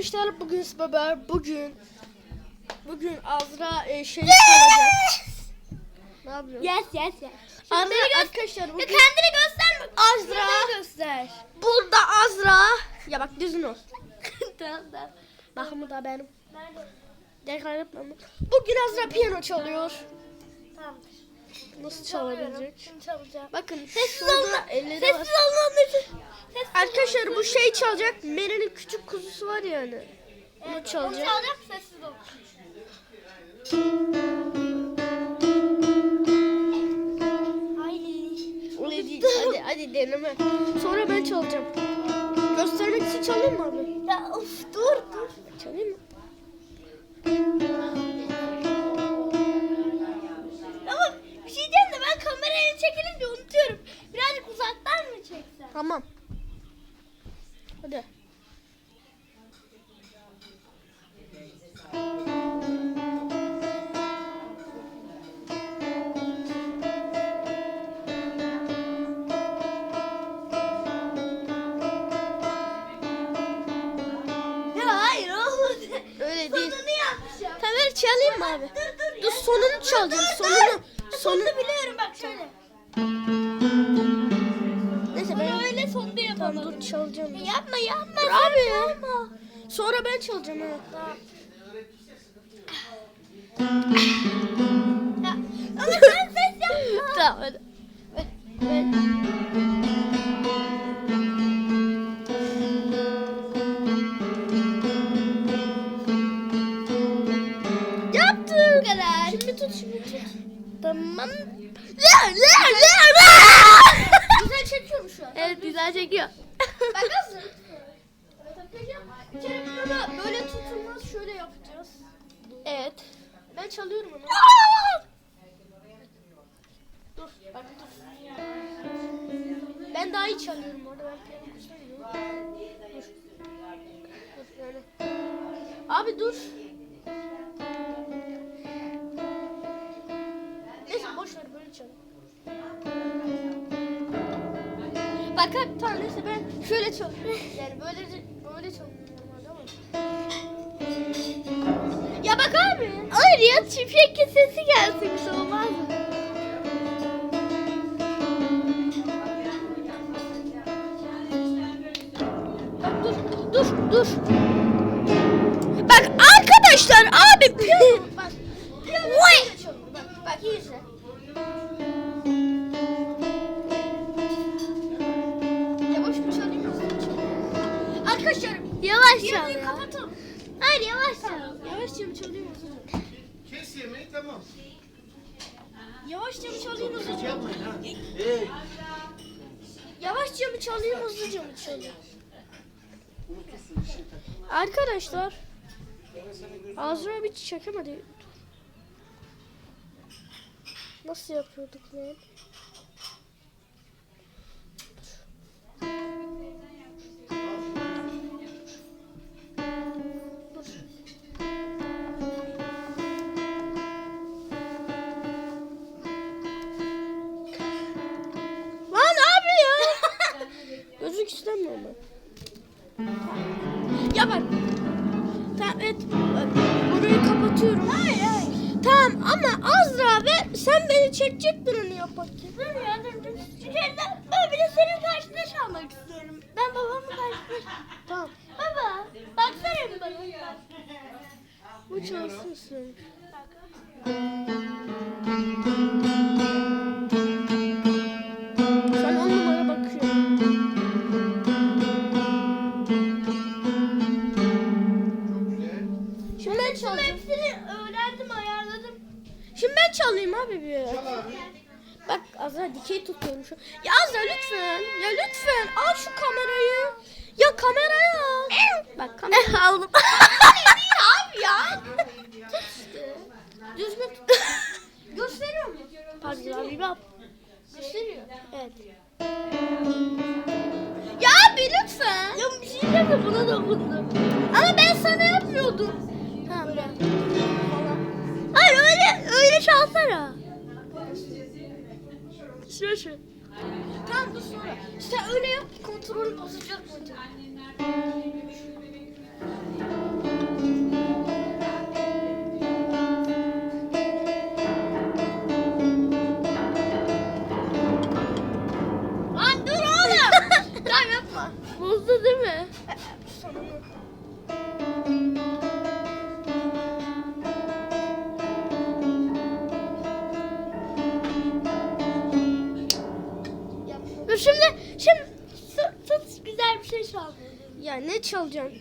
arkadaşlar bugün baba bugün bugün Azra e, şey çalacak. ne yapıyorsun? Yes yes yes. Gö- arkadaşlar Ya bugün kendini gösterme. Azra. Göster. burada Azra. Ya bak düzgün ol. tamam tamam. Bakımı da benim. Nerede? Tekrar yapmam. Bugün Azra piyano çalıyor. Tamamdır. Nasıl çalabilecek? Çalacağım. Bakın Sessiz elleri Sessiz. Sessiz Arkadaşlar bu şey çalacak. Meren'in küçük kuzusu var ya hani. Onu Onu çalacak. çalacak sessiz ol. Öyle değil. Hadi hadi deneme. Sonra ben çalacağım. Göstermek için çalayım mı abi? Ya of dur mı abi? Dur dur. Dur sonunu çalacağım. Dur, Sonunu. dur. Sonu. Sonunu biliyorum bak şöyle. Neyse ben öyle sonunu Tamam yapalım. dur çalacağım. Ya yapma yapma. Dur abi ya. yapma. Sonra ben çalacağım ha. Tamam. Ama sen ses yapma. Tamam hadi. Ben, tut şimdi tut. Tamam. Güzel çekiyor mu şu an? Evet güzel çekiyor. Bak nasıl? Böyle tutulmaz şöyle yapacağız. Evet. Ben çalıyorum onu. Dur bak dur. Ben daha iyi çalıyorum orada ben piyano gidiyorum. Dur. Dur yani. Abi dur. Boş ver böyle çal. Bak abi tamam neyse ben şöyle çal. Yani böyle böyle ama. Ya bak abi. Hayır ya çiftlik sesi gelsin bir şey olmaz mı? Dur, dur, dur. Yavaşça mı çalayım hızlıca mı? Hey. Yavaşça mı çalayım hızlıca mı çalayım? Şey. Arkadaşlar Azra bir çekemedi. Nasıl yapıyorduk? Lan Ya bak. Tamam evet. Bak, Burayı kapatıyorum. Hayır hayır. Tamam ama Azra ve sen beni çekecektin onu yaparken. Dur ya dur dur. Çünkü ben bir de senin karşında çalmak istiyorum. Ben babamın karşısında. Tamam. Baba baksana bir bana. Bu çalsın sen. Şu çalayım abi bir. Çal abi. Bak Azra dikey tutuyorum şu. Ya Azra lütfen. Ya lütfen al şu kamerayı. Ya kamerayı al. Bak kamerayı aldım. abi ya. İşte. Düzgün tut. Gösteriyor mu? Pardon abi bak. Gösteriyor. Evet. Ya abi lütfen. Ya bir şey diyeceğim de buna dokundum. Ama ben sana yapmıyordum. Çalsana. Şöyle şöyle. Tamam dur sonra. Sen öyle yap kontrolü bozacak mı? Şimdi şimdi tut, güzel bir şey çal. Ya ne çalacaksın?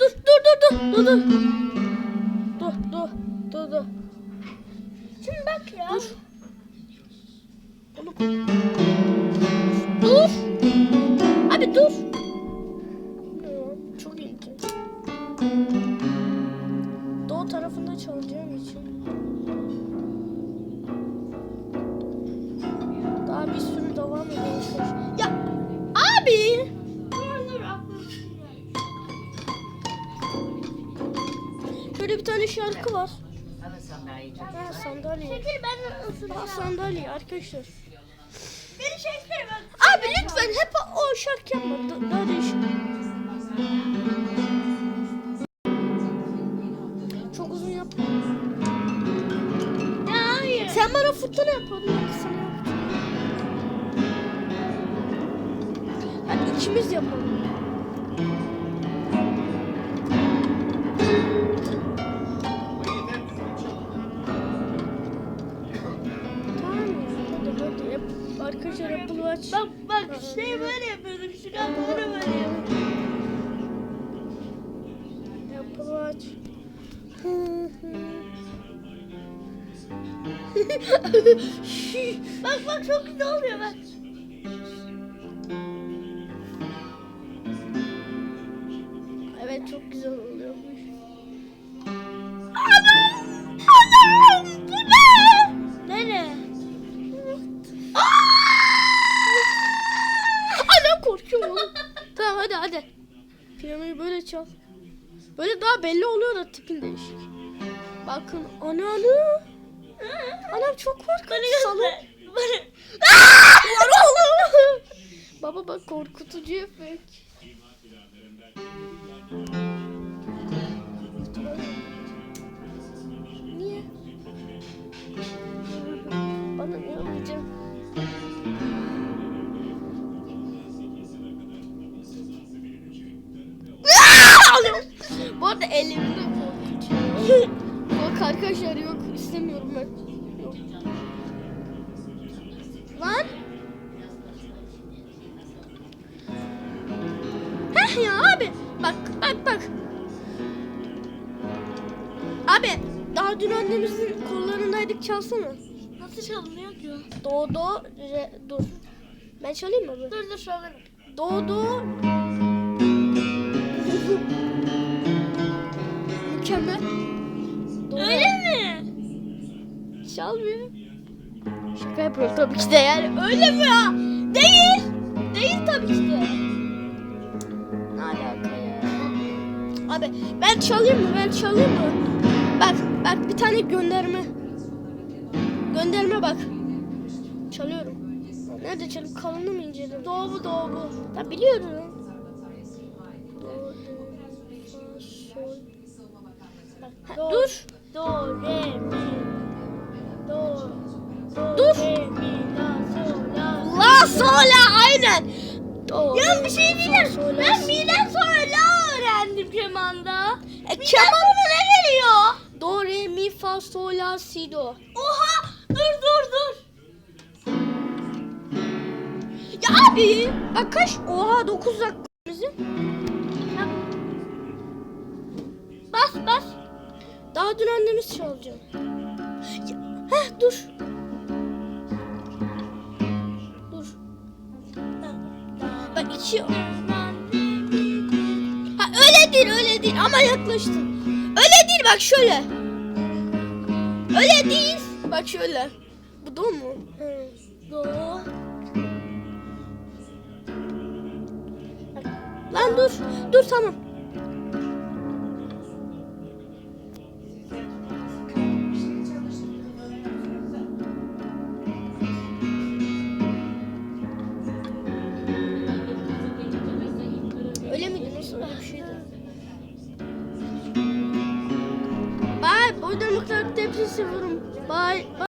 Dur dur dur dur dur dur. Dur dur dur dur. Şimdi bak ya. Dur. Oğlum. Şöyle bir tane şarkı var. Sandalyeyi çocuklar. Ha sandalye. Çekil ben de Ha ısıracağım. sandalye arkadaşlar. Beni çeksene bak. Abi lütfen hep o şarkı yapma. Da- Daha değişik. Çok uzun yapma. Ya hayır. Sen bana fırtına yapalım. Sana yapacağım. Hadi ikimiz yapalım. Arkadaşlar Apple Watch. Bak bak şey böyle yapıyorduk. Şu kapıları böyle yapıyorduk. Apple Watch. Bak bak çok güzel oluyor bak. Böyle çal. Böyle daha belli oluyor da tipin değişik. Bakın ana ana. Anam çok korkunç. Salon. Bana Var oğlum. Baba bak korkutucu efekt. Yok. Lan. Heh ya abi. Bak bak bak. Abi daha dün annemizin kollarındaydık çalsana. nasıl çalınıyor ki? o? Do do re dur. Ben çalayım mı? Dur dur çalarım. Do do. Mükemmel. Do, Öyle? Çal bir. Şaka yapıyorum tabii ki de yani. Öyle mi ya? Değil. Değil tabii ki de. Ne alaka ya? Abi ben çalayım mı? Ben çalayım mı? Bak bak bir tane gönderme. Gönderme bak. Çalıyorum. Nerede çalıp kalını mı inceledim? Doğu doğu bu. Ya biliyorum. Do, do, fa, sol. Bak, ha, dur. Do, re, mi. Sola aynen. Do, Ya bir şey diyeceğim. Ben mi'den sonra la öğrendim kemanda. E, Mi'den keman sonra ne geliyor? Do, re, mi, fa, sol, la, si, do. Oha! Dur dur dur. Ya abi. Bak kaç? Oha 9 dakika. bizim. Bas bas. Daha dün annemiz çalacak. Ya, heh. Dur. İki... Ha öyle değil öyle değil ama yaklaştın. Öyle değil bak şöyle. Öyle değil. Bak şöyle. Bu do mu? Do. Lan dur. Dur tamam. Hepinizi seviyorum. Bye.